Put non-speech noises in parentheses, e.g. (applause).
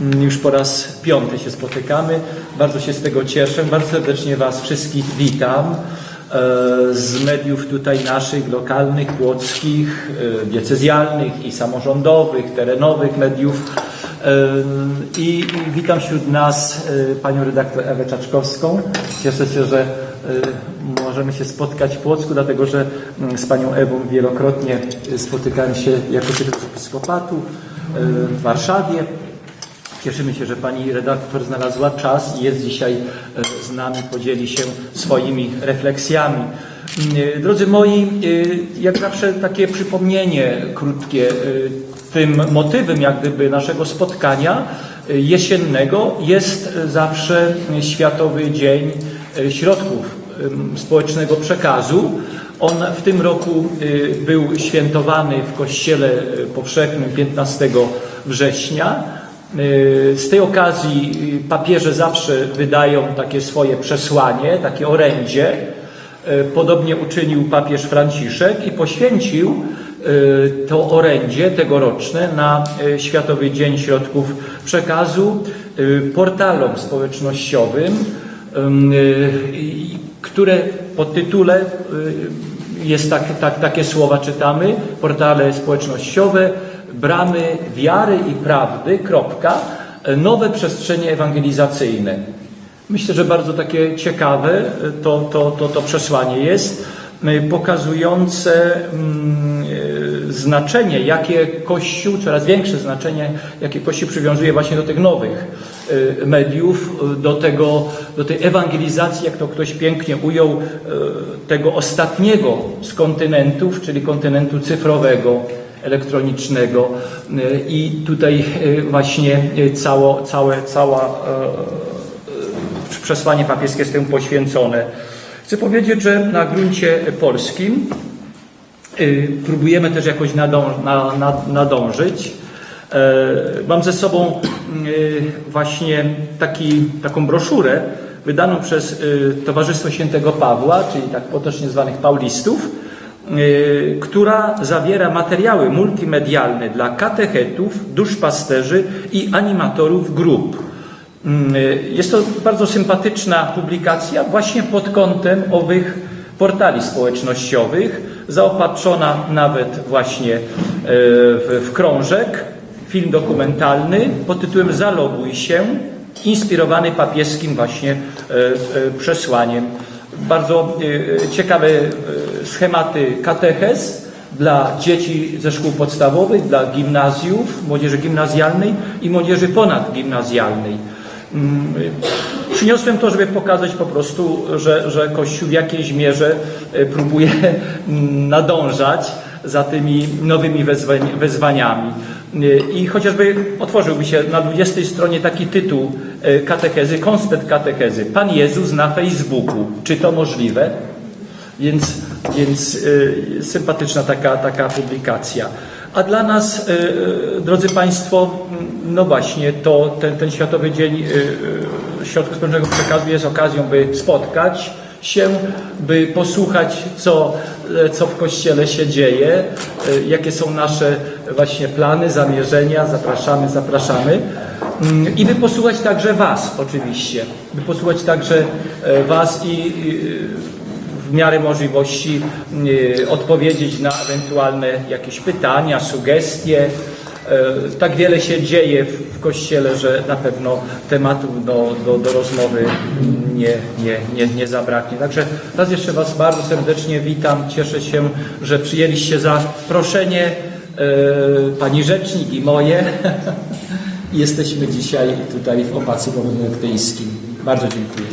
Mm, Już po raz piąty się spotykamy. Bardzo się z tego cieszę. Bardzo serdecznie Was wszystkich witam. e, Z mediów tutaj naszych, lokalnych, płockich, e, diecezjalnych i samorządowych, terenowych mediów. E, I witam wśród nas panią redaktor Ewę Czaczkowską. Cieszę się, że możemy się spotkać w Płocku, dlatego że mm, z panią Ewą wielokrotnie spotykałem się jako sekretarz episkopatu w Warszawie. Cieszymy się, że pani redaktor znalazła czas i jest dzisiaj e, z nami, podzieli się swoimi refleksjami. Mm, Drodzy moi, e, jak zawsze takie przypomnienie krótkie. e, Tym motywem jak gdyby naszego spotkania jesiennego jest zawsze Światowy Dzień Środków Społecznego Przekazu. On w tym roku był świętowany w Kościele Powszechnym 15 września. Y, Z tej okazji y, papieże zawsze wydają takie swoje przesłanie, takie orędzie. Y, Podobnie uczynił papież Franciszek i poświęcił to orędzie tegoroczne na Światowy Dzień Środków Przekazu portalom społecznościowym, które pod tytule jest tak, tak, takie słowa czytamy, portale społecznościowe, bramy wiary i prawdy, kropka, nowe przestrzenie ewangelizacyjne. Myślę, że bardzo takie ciekawe to, to, to, to przesłanie jest, y, pokazujące mm, y, znaczenie, jakie Kościół, coraz większe znaczenie, jakie Kościół przywiązuje właśnie do tych nowych y, mediów, y, do, tego, do tej ewangelizacji, jak to ktoś pięknie ujął, y, tego ostatniego z kontynentów, czyli kontynentu cyfrowego, elektronicznego. I tutaj właśnie cało, całe, cała przesłanie papieskie jest temu poświęcone. Chcę powiedzieć, że na gruncie polskim próbujemy też jakoś nadąż, na, na, nadążyć. E, Mam ze sobą y, właśnie taki, taką broszurę wydaną przez y, Towarzystwo Świętego Pawła, czyli tak potocznie zwanych Paulistów, y, która zawiera materiały multimedialne dla katechetów, duszpasterzy i animatorów grup. Mm, Jest to bardzo sympatyczna publikacja właśnie pod kątem owych portali społecznościowych, zaopatrzona nawet właśnie e, w, krążek, film dokumentalny pod tytułem Zaloguj się, inspirowany papieskim właśnie e, e, przesłaniem. Bardzo ciekawe schematy katechez dla dzieci ze szkół podstawowych, dla gimnazjów, młodzieży gimnazjalnej i młodzieży ponadgimnazjalnej. Mm, Przyniosłem to, żeby pokazać po prostu, że, że Kościół w jakiejś mierze e, próbuje mm, nadążać za tymi nowymi wezwaniami. E, I chociażby otworzyłby się na 20 stronie taki tytuł e, katechezy, konspekt katechezy. Pan Jezus na Facebooku. Czy to możliwe? Więc, więc sympatyczna taka, taka publikacja. A dla nas, y, y, drodzy Państwo, no właśnie, to ten, ten Światowy Dzień y, Środków Społecznego Przekazu jest okazją, by spotkać się, by posłuchać, co, co w Kościele się dzieje, jakie są nasze właśnie plany, zamierzenia. Zapraszamy, zapraszamy. Mm, I by posłuchać także Was oczywiście. By posłuchać także e, Was i, i w miarę możliwości y, odpowiedzieć na ewentualne jakieś pytania, sugestie. E, Tak wiele się dzieje w, Kościele, że na pewno tematów do, do, do rozmowy nie, nie, nie, nie zabraknie. Także raz jeszcze Was bardzo serdecznie witam. Cieszę się, że przyjęliście zaproszenie e, Pani Rzecznik i moje. (laughs) Jesteśmy dzisiaj tutaj w Opacu Benedyktyńskim. Bardzo dziękuję.